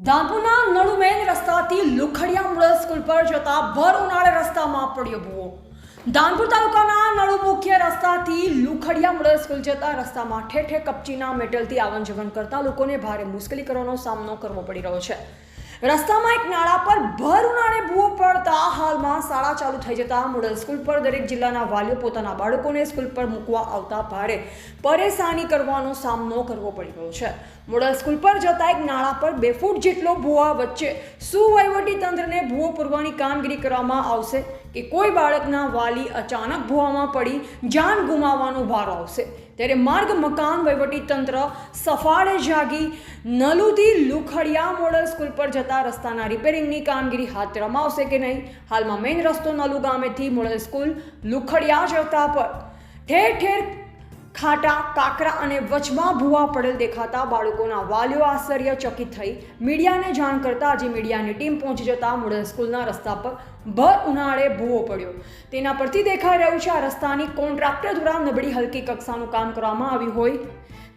ધાનપુરના નળુમેન રસ્તાથી Lukhdiya model school પર જતા ભર ઉનાળે રસ્તામાં પડ્યો ભૂવો. દાનપુર તાલુકાના નળુ મુખ્ય રસ્તાથી લુખડિયા મોડલ સ્કૂલ જતા રસ્તામાં ઠેર કપચીના મેટલથી આવન જવન કરતા લોકોને ભારે મુશ્કેલી કરવાનો સામનો કરવો પડી રહ્યો છે. રસ્તામાં એક નાળા પર ભર ઉનાળે ભૂવો પડતા હાલમાં શાળા ચાલુ થઈ જતા મોડલ સ્કૂલ પર દરેક જિલ્લાના વાલીઓ પોતાના બાળકોને સ્કૂલ પર મૂકવા આવતા ભારે પરેશાની કરવાનો સામનો કરવો પડી રહ્યો છે. મોડલ સ્કૂલ પર જતા એક નાળા પર બે ફૂટ જેટલો ભૂવા વચ્ચે સુવહીવટી તંત્રને ભૂવો પૂરવાની કામગીરી કરવામાં આવશે કે કોઈ બાળકના વાલી અચાનક ભૂવામાં પડી, જાન ગુમાવવાનો ભારો આવશે. ત્યારે માર્ગ મકાન વહીવટી તંત્ર સફાળે જાગી નલુથી લુખડિયા મોડલ સ્કૂલ પર જતા રસ્તાના રિપેરિંગની કામગીરી હાથ ધરવામાં આવશે કે નહીં? હાલમાં મેઇન રસ્તો નલુ ગામેથી મોડલ સ્કૂલ લુખડિયા જતા પર. ઠેર ઠેર ખાટા, કાકરા અને વચમાં ભૂવા પડેલ દેખાતા બાળકોના વાલીઓ આશ્ચર્યચકિત થઈ. મીડિયાને જાણ કરતા આજે મીડિયાની ટીમ પહોંચી જતા મોડલ સ્કૂલના રસ્તા પર ભર ઉનાળે ભૂવો પડ્યો. તેના પરથી દેખાઈ રહ્યું છે આ રસ્તાની કોન્ટ્રાક્ટર દ્વારા નબળી હલકી કક્ષાનું કામ કરવામાં આવ્યું હોય.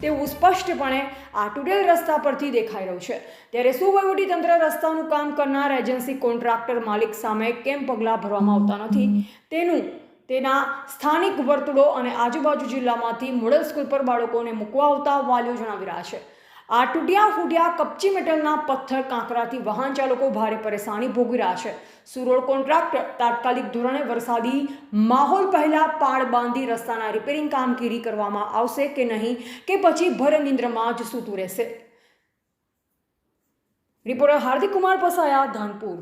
તેવું સ્પષ્ટપણે આ તૂટેલ રસ્તા પરથી દેખાઈ રહ્યું છે. ત્યારે તંત્ર રસ્તાનું કામ કરનાર એજન્સી કોન્ટ્રાક્ટર માલિક સામે કેમ પગલાં ભરવામાં આવતા નથી? તેનું, તેના સ્થાનિક વર્તુળો અને આજુબાજુ જિલ્લામાંથી મોડલ સ્કૂલ પર બાળકોને મૂકવા આવતા વાલીઓ જણાવી રહ્યા છે. આ તૂટ્યા ફૂટ્યા કપચી મેટલના પથ્થર કાંકરાથી વાહન ચાલકો ભારે પરેશાની ભોગવી રહ્યા છે. સુરોડ કોન્ટ્રાક્ટર તાત્કાલિક ધોરણે વરસાદી માહોલ પહેલાં પાળ બાંધી રસ્તાના રિપેરિંગ કામગીરી કરવામાં આવશે કે નહીં કે પછી ભર નિંદ્રમાં જ સૂતું રહેશે. રિપોર્ટર હાર્દિક કુમાર પસાયા ધાનપુર.